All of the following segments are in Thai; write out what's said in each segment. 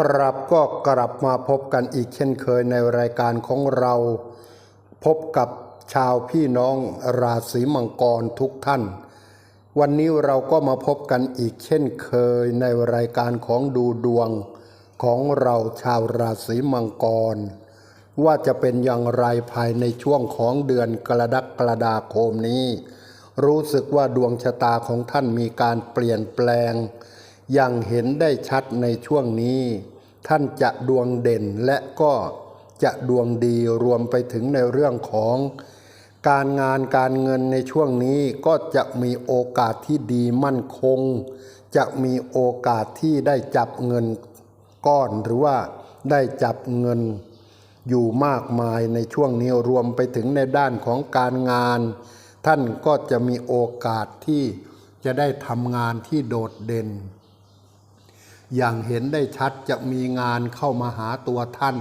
ครับก็กลับมาพบกันอีกเช่นเคยในรายการของเรา พบกับชาวพี่น้องราศีมังกรทุกท่าน วันนี้เราก็มาพบกันอีกเช่นเคยในรายการของดูดวงของเราชาวราศีมังกร ว่าจะเป็นอย่างไรภายในช่วงของเดือนกระดักฎาคมนี้ รู้สึกว่าดวงชะตาของท่านมีการเปลี่ยนแปลง อย่างเห็นได้ชัดในช่วงนี้ ท่านจะดวงเด่นและก็จะดวงดีรวมไปถึงในเรื่องของ การงานการเงินในช่วงนี้ก็จะมีโอกาสที่ดีมั่นคง จะมีโอกาสที่ได้จับเงินก้อนหรือว่าได้จับเงินอยู่มากมายในช่วงนี้รวมไปถึงในด้านของการงาน ท่านก็จะมีโอกาสที่จะได้ทำงานที่โดดเด่น อย่างเห็นได้ชัดจะมีงานเข้ามาหาตัวท่าน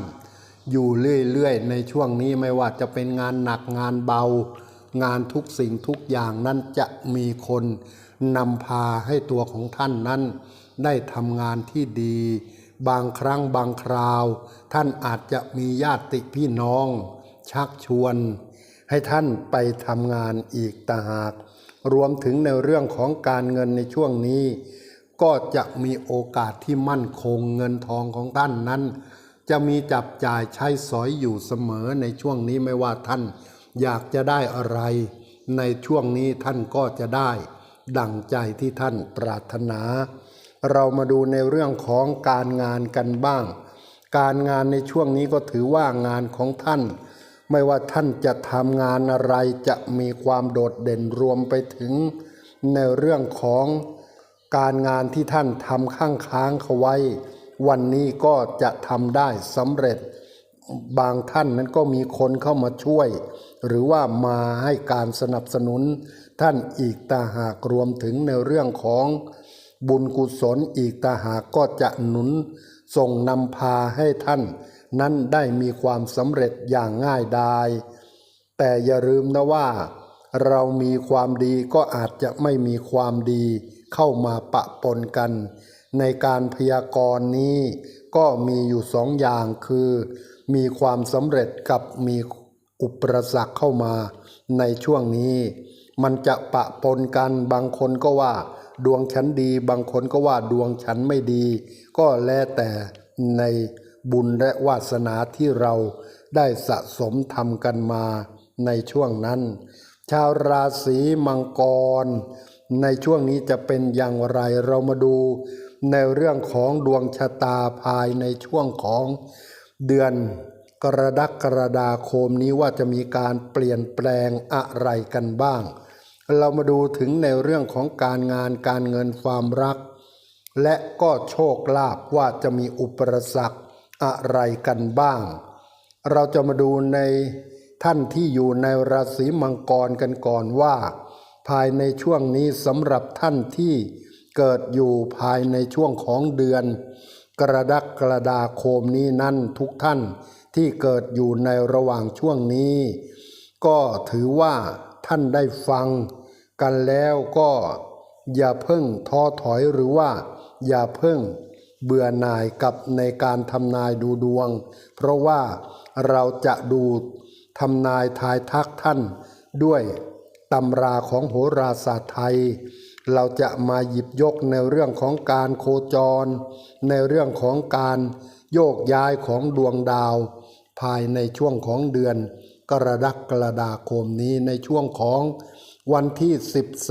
อยู่เรื่อยๆ ในช่วงนี้ไม่ว่าจะเป็นงานหนักงานเบา งานทุกสิ่งทุกอย่างนั้นจะมีคนนำพาให้ตัวของท่านนั้น ได้ทำงานที่ดี บางครั้งบางคราว ท่านอาจจะมีญาติพี่น้อง ชักชวน ให้ท่านไปทำงานอีกต่างหาก รวมถึงในเรื่องของการเงินในช่วงนี้ ก็จะมีโอกาสที่มั่นคงเงินทองของท่านนั้น จะมีจับจ่ายใช้สอยอยู่เสมอในช่วงนี้ไม่ว่าท่าน อยากจะได้อะไร ในช่วงนี้ท่านก็จะได้ ดั่งใจที่ท่านปรารถนา เรามาดูในเรื่องของการงานกันบ้าง การงานในช่วงนี้ก็ถือว่างานของท่าน ไม่ว่าท่านจะทำงานอะไรจะมีความโดดเด่นรวมไปถึง ในเรื่องของ การงานที่ท่านทำข้างค้างเขาไว้ วันนี้ก็จะทำได้สำเร็จ บางท่านนั้นก็มีคนเข้ามาช่วย หรือว่ามาให้การสนับสนุน ท่านอีกตาหากรวมถึงในเรื่องของบุญกุศลอีกตาหากก็จะหนุนส่งนำพาให้ท่าน นั้นได้มีความสำเร็จอย่างง่ายดาย แต่อย่าลืมนะว่า เรามีความดีก็อาจจะไม่มีความดีเข้ามาปะปนกัน ในการพยากรณ์นี้ก็มีอยู่สองอย่างคือ มีความสำเร็จกับมีอุปสรรคเข้ามา ในช่วงนี้ มันจะปะปนกันบางคนก็ว่า ดวงฉันดี บางคนก็ว่าดวงฉันไม่ดี ก็แล้วแต่ในบุญและวาสนาที่เราได้สะสมทำกันมาในช่วงนั้น ชาวราศีมังกร ในช่วงนี้จะเป็นอย่างไรเรามาดู ในเรื่องของดวงชะตาภายในช่วงของเดือนกรดกกรดาคมนี้ว่าจะมีการเปลี่ยนแปลงอะไรกันบ้าง เรามาดูถึงในเรื่องของการงานการเงินความรัก และก็โชคลาภว่าจะมีอุปสรรคอะไรกันบ้าง เราจะมาดูใน ท่านที่อยู่ในราศีมังกรกันก่อนว่า ภายในช่วงนี้สำหรับท่านที่เกิดอยู่ภายในช่วงของเดือน กระดักกระดาคมนี้นั่นทุกท่านที่เกิดอยู่ในระหว่างช่วงนี้ ก็ถือว่าท่านได้ฟัง กันแล้วก็อย่าเพิ่งท้อถอยหรือว่า อย่าเพิ่งเบื่อหน่ายกับในการทำนายดูดวง เพราะว่าเราจะดู ทำนายทายทักท่านด้วยตำราของโหราศาสตร์ไทย เราจะมาหยิบยกในเรื่องของการโคจร ในเรื่องของการโยกย้ายของดวงดาว ภายในช่วงของเดือน กรดักกระดาคมนี้ในช่วงของวันที่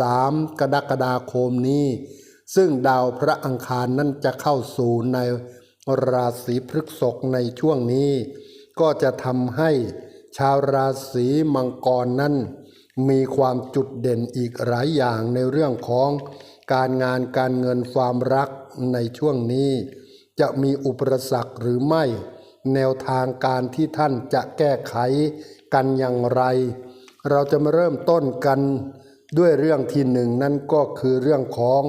13 กรกฎาคมนี้ ซึ่งดาวพระอังคารนั้นจะเข้าสู่ในราศีพฤกษภในช่วงนี้ ก็จะทำให้ ชาวราศีมังกรนั้น มีความจุดเด่นอีกหลายอย่างในเรื่องของการงานการเงินความรักในช่วงนี้ จะมีอุปสรรคหรือไม่ แนวทางการที่ท่านจะแก้ไขกันอย่างไร เราจะมาเริ่มต้นกันด้วยเรื่องที่หนึ่งนั่นก็คือเรื่องของ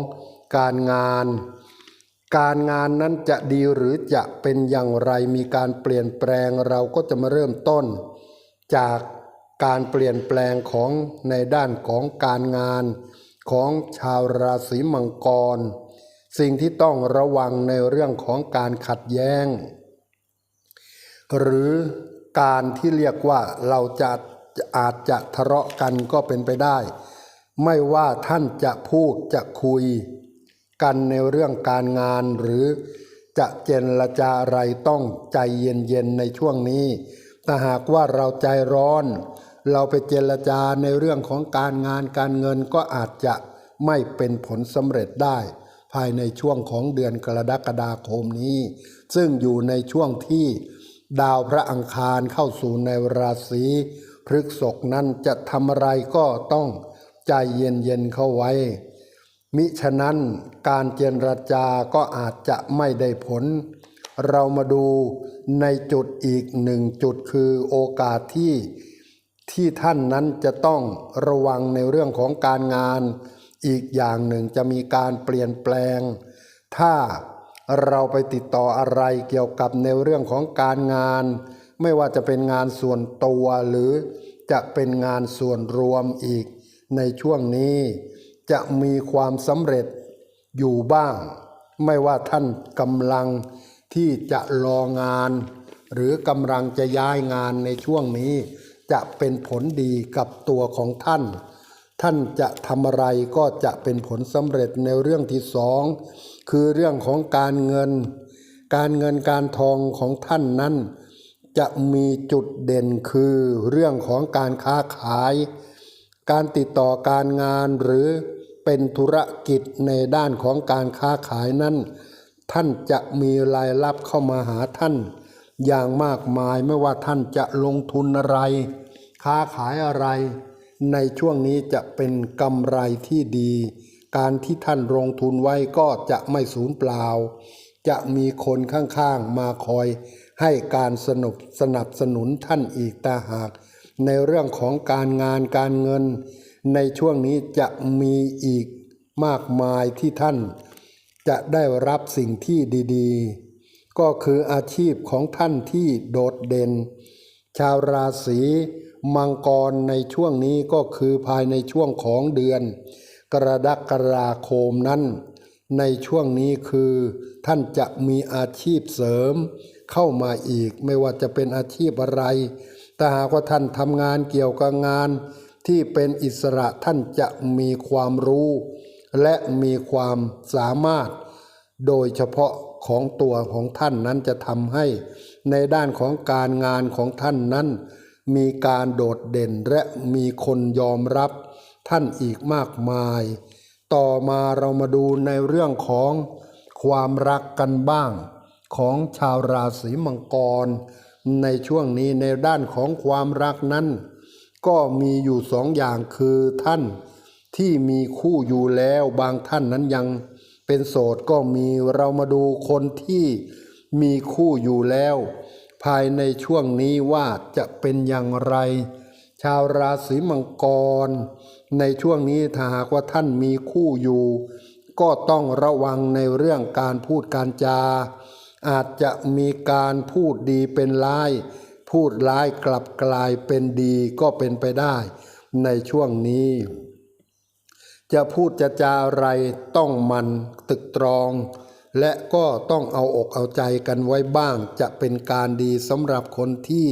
การงาน การงานนั้นจะดีหรือจะเป็นอย่างไรมีการเปลี่ยนแปลงเราก็จะมาเริ่มต้น จากการเปลี่ยนแปลงของในด้านของการงานของชาวราศีมังกร สิ่งที่ต้องระวังในเรื่องของการขัดแย้ง หรือการที่เรียกว่าเราจะอาจจะทะเลาะกันก็เป็นไปได้ ไม่ว่าท่านจะพูดจะคุย กันในเรื่องการงานหรือจะเจรจาอะไรต้องใจเย็นๆในช่วงนี้ ถ้าหากว่าเราใจร้อน เราไปเจรจาในเรื่องของการงานการเงินก็อาจจะไม่เป็นผลสำเร็จได้ ภายในช่วงของเดือนกรกฎาคมนี้ ซึ่งอยู่ในช่วงที่ดาวพระอังคารเข้าสู่ในราศีพฤกษภนั้นจะทำอะไรก็ต้องใจเย็นๆเข้าไว้ มิฉะนั้นการเจรจาก็อาจจะไม่ได้ผล เรามาดูในจุดอีกหนึ่งจุดคือโอกาสที่ที่ท่านนั้นจะต้องระวังในเรื่องของการงาน อีกอย่างหนึ่งจะมีการเปลี่ยนแปลง ถ้าเราไปติดต่ออะไรเกี่ยวกับในเรื่องของการงาน ไม่ว่าจะเป็นงานส่วนตัวหรือจะเป็นงานส่วนรวมอีก ในช่วงนี้จะมีความสำเร็จอยู่บ้าง ไม่ว่าท่านกำลัง ที่จะรองาน หรือกำลังจะย้ายงานในช่วงนี้ จะเป็นผลดีกับตัวของท่าน ท่านจะทำอะไรก็จะเป็นผลสำเร็จในเรื่องที่สองคือเรื่องของการเงิน การเงินการทองของท่านนั้น จะมีจุดเด่นคือเรื่องของการค้าขาย การติดต่อการงานหรือเป็นธุรกิจในด้านของการค้าขายนั้น ท่านจะมีรายรับเข้ามาหาท่าน อย่างมากมายไม่ว่าท่านจะลงทุนอะไร ค้าขายอะไร ในช่วงนี้จะเป็นกำไรที่ดี การที่ท่านลงทุนไว้ก็จะไม่สูญเปล่า จะมีคนข้างๆมาคอย ให้การสนุบสนับสนุนท่านอีกตาหาก ในเรื่องของการงานการเงิน ในช่วงนี้จะมีอีกมากมายที่ท่าน จะได้รับสิ่งที่ดีๆ ก็คืออาชีพของท่านที่โดดเด่น ชาวราศีมังกรในช่วงนี้ก็คือภายในช่วงของเดือน กรกฎาคมนั้น ในช่วงนี้คือท่านจะมีอาชีพเสริมเข้ามาอีกไม่ว่าจะเป็นอาชีพอะไรแต่หากว่าท่านทำงานเกี่ยวกับงานที่เป็นอิสระท่านจะมีความรู้ และมีความสามารถโดยเฉพาะของตัวของท่านนั้นจะทำให้ในด้านของการงานของท่านนั้น มีการโดดเด่นและมีคนยอมรับท่านอีกมากมาย ต่อมาเรามาดูในเรื่องของความรักกันบ้าง ของชาวราศีมังกร ในช่วงนี้ในด้านของความรักนั้น ก็มีอยู่สองอย่างคือท่าน ที่มีคู่อยู่แล้วบางท่านนั้นยังเป็นโสดก็มีเรามาดูคนที่มีคู่อยู่แล้ว ภายในช่วงนี้ว่าจะเป็นอย่างไร ชาวราศีมังกร ในช่วงนี้ถ้าหากว่าท่านมีคู่อยู่ ก็ต้องระวังในเรื่องการพูดการจา อาจจะมีการพูดดีเป็นร้าย พูดร้ายกลับกลายเป็นดีก็เป็นไปได้ในช่วงนี้ จะพูดจะจาอะไรต้องมันตึกตรอง และก็ต้องเอาอกเอาใจกันไว้บ้าง จะเป็นการดีสำหรับคนที่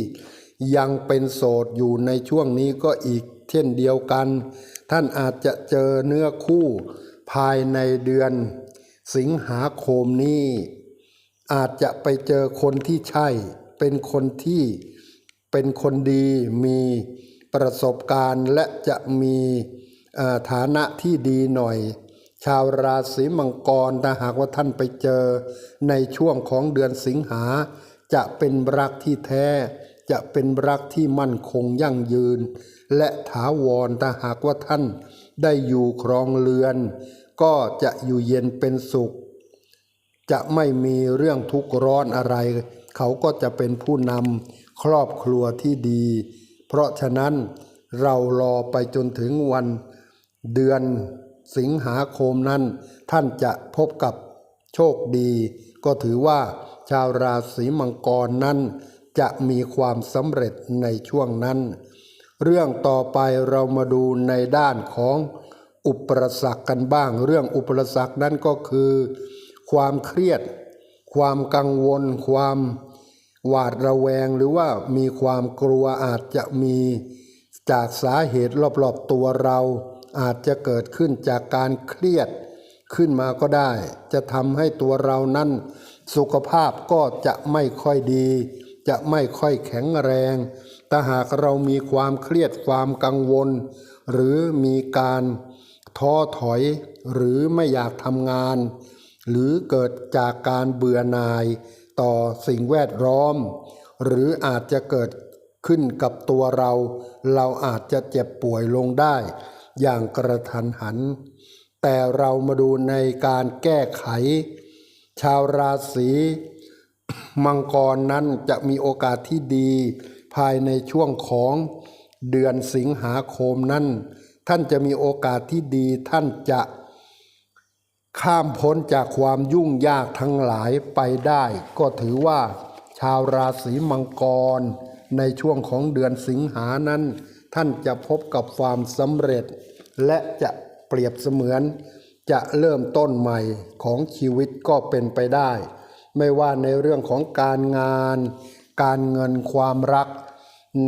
ยังเป็นโสดอยู่ในช่วงนี้ก็อีกเช่นเดียวกัน ท่านอาจจะเจอเนื้อคู่ภายในเดือน สิงหาคมนี้ อาจจะไปเจอคนที่ใช่ เป็นคนที่เป็นคนดีมีประสบการณ์และจะมี ฐานะที่ดีหน่อย ชาวราศีมังกรถ้าหากว่าท่านไปเจอ ในช่วงของเดือนสิงหา จะเป็นรักที่แท้ จะเป็นรักที่มั่นคงยั่งยืน และถาวรถ้าหากว่าท่านได้อยู่ครองเรือน ก็จะอยู่เย็นเป็นสุข จะไม่มีเรื่องทุกข์ร้อนอะไร เขาก็จะเป็นผู้นำครอบครัวที่ดี เพราะฉะนั้นเรารอไปจนถึงวัน เดือนสิงหาคมนั้น ท่านจะพบกับโชคดี ก็ถือว่าชาวราศีมังกรนั้น จะมีความสำเร็จในช่วงนั้น เรื่องต่อไปเรามาดูในด้านของอุปสรรคกันบ้าง เรื่องอุปสรรคนั้นก็คือ ความเครียด ความกังวล ความหวาดระแวงหรือว่ามีความกลัวอาจจะมีจากสาเหตุรอบๆตัวเรา อาจจะเกิดขึ้นจากการเครียดขึ้นมาก็ได้ จะทำให้ตัวเรานั้น สุขภาพก็จะไม่ค่อยดี จะไม่ค่อยแข็งแรงแต่หากเรามีความเครียดความกังวล หรือมีการท้อถอย หรือไม่อยากทำงาน หรือเกิดจากการเบื่อหน่าย ต่อสิ่งแวดล้อม หรืออาจจะเกิดขึ้นกับตัวเรา เราอาจจะเจ็บป่วยลงได้ อย่างกระทันหัน แต่เรามาดูในการแก้ไข ชาวราศีมังกรนั้นจะมีโอกาสที่ดีภายในช่วงของเดือนสิงหาคมนั้น ท่านจะมีโอกาสที่ดีท่านจะข้ามพ้นจากความยุ่งยากทั้งหลายไปได้ ก็ถือว่า ชาวราศีมังกร ในช่วงของเดือนสิงหานั้น ท่านจะพบกับความสำเร็จ และจะเปรียบเสมือน จะเริ่มต้นใหม่ของชีวิตก็เป็นไปได้ ไม่ว่าในเรื่องของการงาน การเงินความรัก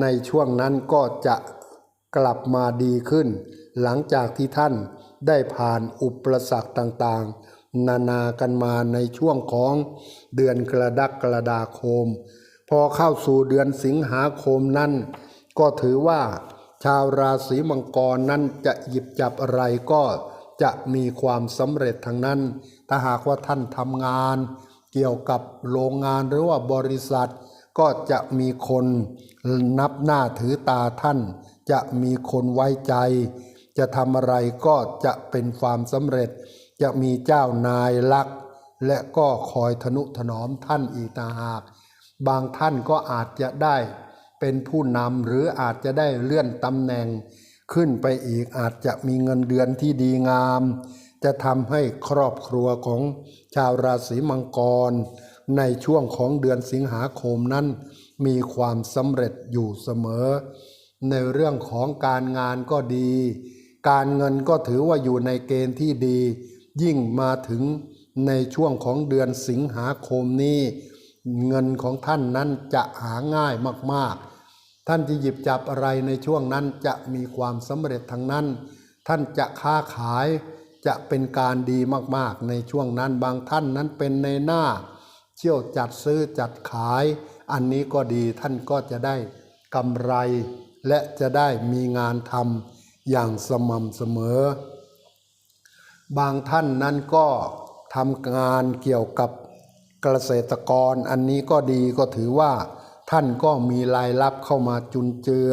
ในช่วงนั้นก็จะกลับมาดีขึ้น หลังจากที่ท่านได้ผ่านอุปสรรคต่างๆ นานากันมาในช่วงของเดือนกระดักกระดาคม พอเข้าสู่เดือนสิงหาคมนั้น ก็ถือว่า ชาวราศีมังกรนั้นจะหยิบจับอะไรก็จะมีความสำเร็จทั้งนั้น ถ้าหากว่าท่านทำงาน เกี่ยวกับโรงงานหรือว่าบริษัท ก็จะมีคนนับหน้าถือตาท่าน จะมีคนไว้ใจ จะทำอะไรก็จะเป็นความสำเร็จ จะมีเจ้านายรัก และก็คอยทนุถนอมท่านอีกต่าหาก บางท่านก็อาจจะได้ เป็นผู้นำหรืออาจจะได้เลื่อนตำแหน่ง ขึ้นไปอีกอาจจะมีเงินเดือนที่ดีงาม จะทำให้ครอบครัวของชาวราศีมังกร ในช่วงของเดือนสิงหาคมนั้น มีความสำเร็จอยู่เสมอ ในเรื่องของการงานก็ดี การเงินก็ถือว่าอยู่ในเกณฑ์ที่ดี ยิ่งมาถึงในช่วงของเดือนสิงหาคมนี้ เงินของท่านนั้นจะหาง่ายมากๆ ท่านจะหยิบจับอะไรในช่วงนั้นจะมีความสำเร็จทั้งนั้น ท่านจะค้าขายจะเป็นการดีมากๆ ในช่วงนั้นบางท่านนั้นเป็นในหน้า เชี่ยวจัดซื้อจัดขาย อันนี้ก็ดีท่านก็จะได้กำไร และจะได้มีงานทำอย่างสม่ำเสมอ บางท่านนั้นก็ทำงานเกี่ยวกับเกษตรกร อันนี้ก็ดีก็ถือว่า ท่านก็มีรายรับเข้ามาจุนเจือ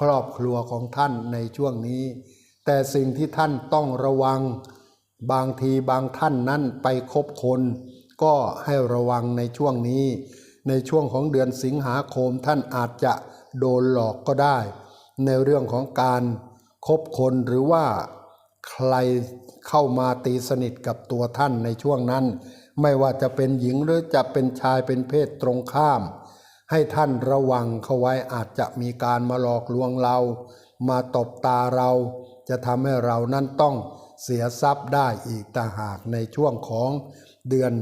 ครอบครัวของท่านในช่วงนี้ แต่สิ่งที่ท่านต้องระวัง บางทีบางท่านนั้นไปคบคน ก็ให้ระวังในช่วงนี้ ในช่วงของเดือนสิงหาคมท่านอาจจะโดนหลอกก็ได้ ในเรื่องของการคบคนหรือว่าใครเข้ามาตีสนิทกับตัวท่านในช่วงนั้น ไม่ว่าจะเป็นหญิงหรือจะเป็นชายเป็นเพศตรงข้าม ให้ท่านระวังเขาไว้อาจจะมีการมาหลอกลวงเรา มาตบตาเรา จะทำให้เรานั้นต้องเสียทรัพย์ได้อีกต่างหากในช่วงของเดือน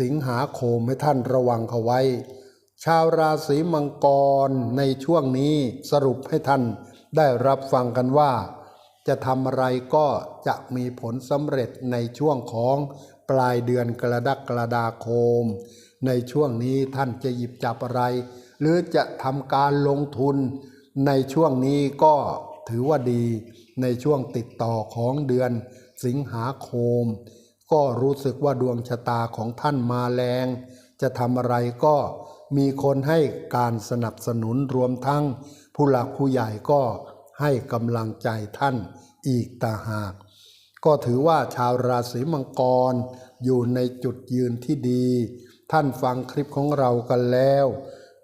สิงหาคมให้ท่านระวังเขาไว้ ชาวราศีมังกรในช่วงนี้สรุปให้ท่านได้รับฟังกันว่า จะทำอะไรก็จะมีผลสำเร็จในช่วงของ ปลายเดือนกรดกฎาดาคม ในช่วงนี้ท่านจะหยิบจับอะไร หรือจะทำการลงทุน ในช่วงนี้ก็ถือว่าดีในช่วงติดต่อของเดือนสิงหาคม ก็รู้สึกว่าดวงชะตาของท่านมาแรง จะทำอะไรก็มีคนให้การสนับสนุนรวมทั้ง ผู้หลักผู้ใหญ่ก็ให้กำลังใจท่านอีกต่างหาก ก็ถือว่าชาวราศีมังกร อยู่ในจุดยืนที่ดี ท่านฟังคลิปของเรากันแล้ว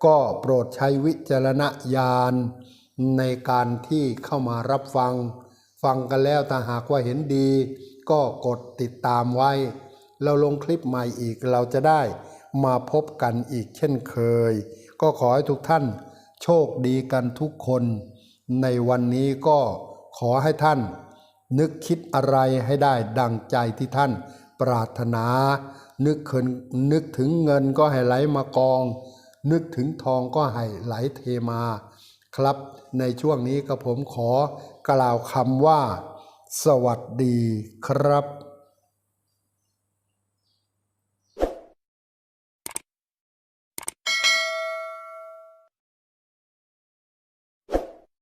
ก็โปรดใช้วิจารณญาณในการที่เข้ามารับฟัง ฟังกันแล้วถ้าหากว่าเห็นดี ก็กดติดตามไว้ เราลงคลิปใหม่อีกเราจะได้มาพบกันอีกเช่นเคย ก็ขอให้ทุกท่านโชคดีกันทุกคน ในวันนี้ก็ขอให้ท่าน นึกคิดอะไรให้ได้ดังใจที่ท่านปรารถนา นึกเคินนึกถึงเงินก็ให้ไหลมากอง นึกถึงทองก็ให้ไหลเทมา ครับ ในช่วงนี้ก็ผมขอกล่าวคำว่า สวัสดีครับ